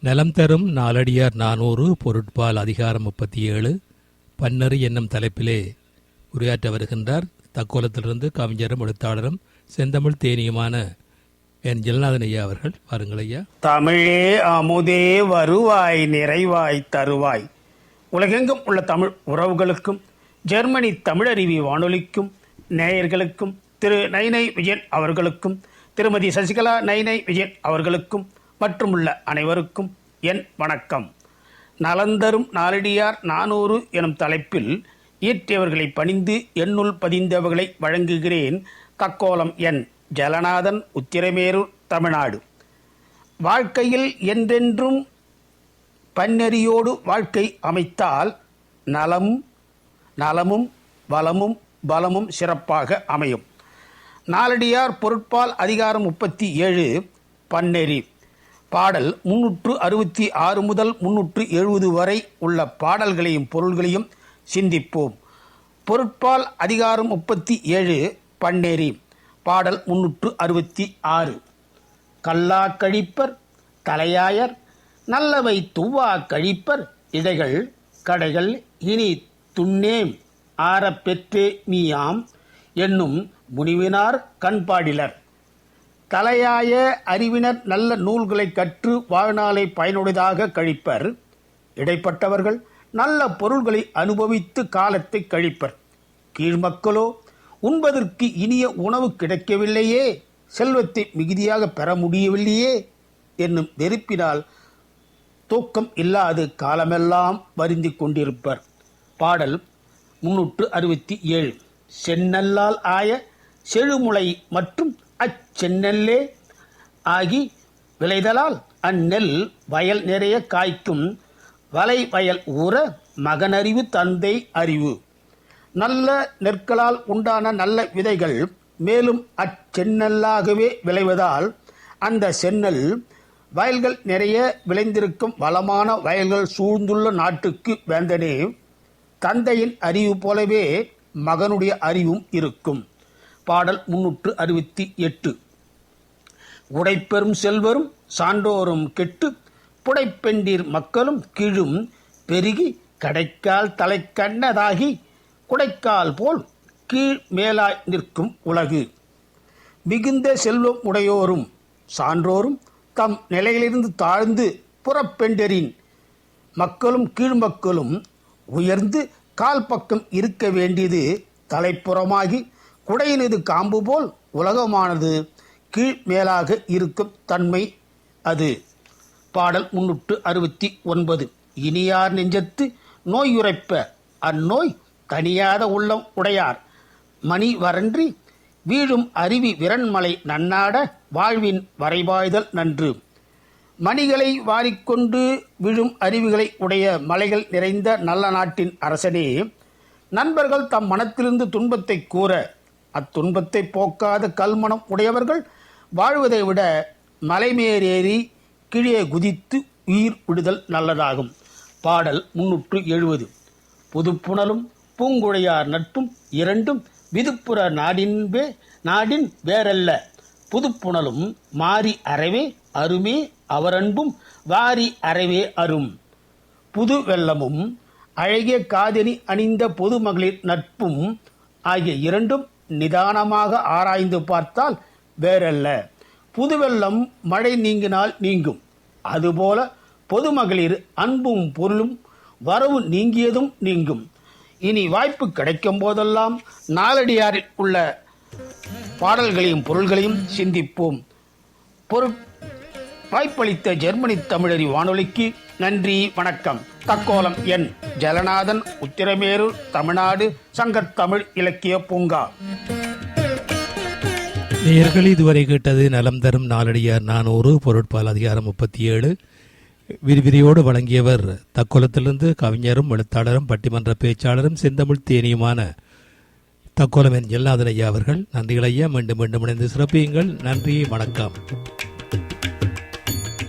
நலம் தரும் நாலடியார் நானூறு பொருட்பால் அதிகாரம் முப்பத்தி ஏழு பன்னறு என்னும் தலைப்பிலே உரையாற்ற வருகின்றார். தக்கோலத்திலிருந்து கவிஞரும் எழுத்தாளரும் செந்தமிழ் தேனியுமான என் ஜெகநாதன் ஐயா அவர்கள். வாருங்கள் ஐயா. தமிழே அமுதே வருவாய் நிறைவாய் தருவாய். உலகெங்கும் உள்ள தமிழ் உறவுகளுக்கும் ஜெர்மனி தமிழருவி வானொலிக்கும் நேயர்களுக்கும் திரு நைனை விஜயன் அவர்களுக்கும் திருமதி சசிகலா நைனை விஜயன் அவர்களுக்கும் மற்றும் உள்ள அனைவருக்கும் என் வணக்கம். நலந்தரும் நாளடியார் நானூறு எனும் தலைப்பில் இயற்றியவர்களை பணிந்து எண்ணுள் பதிந்தவர்களை வழங்குகிறேன் தக்கோலம் என் ஜலநாதன் உத்திரமேரூர் தமிழ்நாடு. வாழ்க்கையில் என்றென்றும் பன்னெறியோடு வாழ்க்கை அமைத்தால் நலம் நலமும் வளமும் பலமும் சிறப்பாக அமையும். நாலடியார் பொருட்பால் அதிகாரம் முப்பத்தி ஏழு பன்னெறி. பாடல் முன்னூற்று அறுபத்தி ஆறு முதல் முன்னூற்று எழுபது வரை உள்ள பாடல்களையும் பொருள்களையும் சிந்திப்போம். பொருட்பால் அதிகாரம் முப்பத்தி ஏழு பன்னேரி பாடல் முன்னூற்று அறுபத்தி ஆறு. கல்லா கழிப்பர் தலையாயர் நல்லவை துவா கழிப்பர் இடைகள் கடைகள் இனி துண்ணேம் ஆறப் பெற்றே மீயாம் என்னும் முனிவினார் கண்பாடிலர். தலையாய அறிவினர் நல்ல நூல்களை கற்று வாழ்நாளை பயனுடையதாக கழிப்பர். இடைப்பட்டவர்கள் நல்ல பொருள்களை அனுபவித்து காலத்தை கழிப்பர். கீழ்மக்களோ உண்பதற்கு இனிய உணவு கிடைக்கவில்லையே செல்வத்தை மிகுதியாக பெற முடியவில்லையே என்னும் வெறுப்பினால் தூக்கம் இல்லாது காலமெல்லாம் வருந்தி கொண்டிருப்பர். பாடல் முன்னூற்று அறுபத்தி ஏழு. சென்னல்லால் ஆய செழுமுளை மற்றும் அச்செந்நெல்லே ஆகி விளைதலால் அந்நெல் வயல் நிறைய காய்க்கும் வலை வயல் ஊற மகனறிவு தந்தை அறிவு. நல்ல நெற்களால் உண்டான நல்ல விதைகள் மேலும் அச்செந்நெல்லாகவே விளைவதால் அந்த செந்நெல் வயல்கள் நிறைய விளைந்திருக்கும் வளமான வயல்கள் சூழ்ந்துள்ள நாட்டுக்கு வேந்தனே. தந்தையின் அறிவு போலவே மகனுடைய அறிவும் இருக்கும். பாடல் முன்னூற்று அறுபத்தி எட்டு. உடைப்பெரும் செல்வரும் சான்றோரும் கெட்டு புடைப்பெண்டீர் மக்களும் கீழும் பெருகி கடைக்கால் தலைக்கண்ணதாகி குடைக்கால் போல் கீழ் மேலாய் நிற்கும் உலகு. மிகுந்த செல்வம் உடையோரும் சான்றோரும் தம் நிலையிலிருந்து தாழ்ந்து புறப்பெண்டரின் மக்களும் கீழ் மக்களும் உயர்ந்து கால் பக்கம் இருக்க வேண்டியது தலைப்புறமாகி குடையினது காம்பு போல் உலகமானது. கீழ் மேலாக இருக்கும் தன்மை அது. பாடல் முன்னூற்று அறுபத்தி ஒன்பது. இனியார் நெஞ்சத்து நோயுரைப்ப. அந்நோய் தனியாத உள்ளம் உடையார். மணி வரன்றி வீழும் அருவி விரண்மலை நன்னாட வாழ்வின் வரைபாய்தல் நன்று. மணிகளை வாரிக்கொண்டு விழும் அருவிகளை உடைய மலைகள் நிறைந்த நல்ல நாட்டின் அரசனே நண்பர்கள் தம் மனத்திலிருந்து துன்பத்தை கூற அத்துன்பத்தை போக்காத கல்மனம் உடையவர்கள் வாழ்வதை விட மலைமேறேறி கீழே குதித்து உயிர் விடுதல் நல்லதாகும். பாடல் முன்னூற்று எழுபது. புதுப்புணலும் பூங்குழையார் நட்பும் இரண்டும் விதுப்புற நாடின்பே நாடின் வேறல்ல. புதுப்புணலும் மாறி அறவே அருமே அவரன்பும் வாரி அறவே அரும். புது வெள்ளமும் அழகிய காதணி அணிந்த பொதுமகளிர் நட்பும் ஆகிய இரண்டும் நிதானமாக ஆராய்ந்து பார்த்தால் வேறல்ல. புதுவெள்ளம் மழை நீங்கினால் நீங்கும். அதுபோல பொதுமகளிர் அன்பும் பொருளும் வரவு நீங்கியதும் நீங்கும். இனி வாய்ப்பு கிடைக்கும் போதெல்லாம் நாளடியாரில் உள்ள பாடல்களையும் பொருள்களையும் சிந்திப்போம். பொருட் வாய்ப்பளித்த ஜெர்மனி தமிழறி வானொலிக்கு நன்றி வணக்கம். தக்கோலம் என். ஜலநாதன் உத்திரமேரூர் தமிழ்நாடு சங்கத்தமிழ் இலக்கிய பூங்கா. நேர்கள் இதுவரை கேட்டது நலம் தரும் நாலடியார் நானூறு பொருட்பால் அதிகாரம் முப்பத்தி ஏழு விரிவிரியோடு வழங்கியவர் தக்கோலத்திலிருந்து கவிஞரும் எழுத்தாளரும் பட்டிமன்ற பேச்சாளரும் செந்தமிழ் தேனியுமான தக்கோலம் என் ஜெல்லாதன் ஐயா அவர்கள். நன்றிகள் ஐயா மீண்டும் மீண்டும் இணைந்து சிறப்பியுங்கள். நன்றி வணக்கம்.